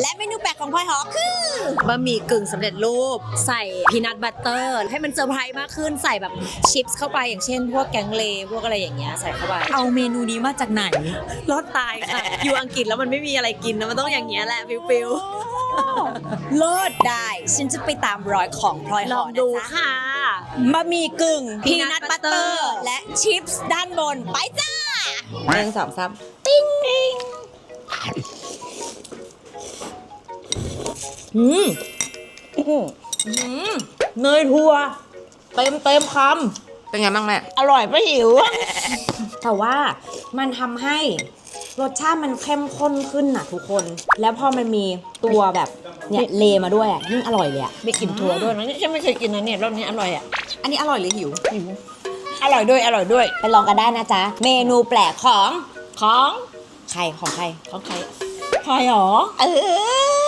และเมนูแปลกของพลอยหอคือบะหมี่กึ่งสำเร็จรูป ใส่พีนัทบัตเตอร์ ให้มันเซอร์ไพรส์มากขึ้นใส่แบบชิปส์เข้าไปอย่างเช่น พวกแกงเลพวกอะไรอย่างเงี้ยใส่เข้าไป เอาเมนูนี้มาจากไหน รอดตายค่ะ อยู่อังกฤษแล้วมันไม่มีอะไรกินนะมันต้องอย่างเงี้ยแหละฟิลฟิลเลิศได้ ฉันจะไปตามรอยของพลอยลหอองนะดูจ๊ะค่ะ บะหมี่กึ่งพีนัท Peanut บัตเตอ butter ร์ และชิปส์ด้านบนไปจ้า หนึ่งสองสาม อืมเนยถั่วเต็มเต็มคเป็นไงบ้างแม่อร่อยปะหิวำแต่ว่ามันทำให้รสชาติมันเข้มข้นขึ้นน่ะทุกคน แล้วพอมันมีตัวแบบเนี่ยเลมาด้วยอะยิ่งอร่อยเลยอะมีกลิ่นถั่วด้วยนะนี่ฉันไม่เคยกินนะเนี่ยรสนี้อร่อยอะอันนี้อร่อยหรือหิวอร่อยด้วยอร่อยด้วย ไปลองกันได้นะจ๊ะ เมนูแปลกของของ ใครของใคร ของใครพลอยหรอ เออ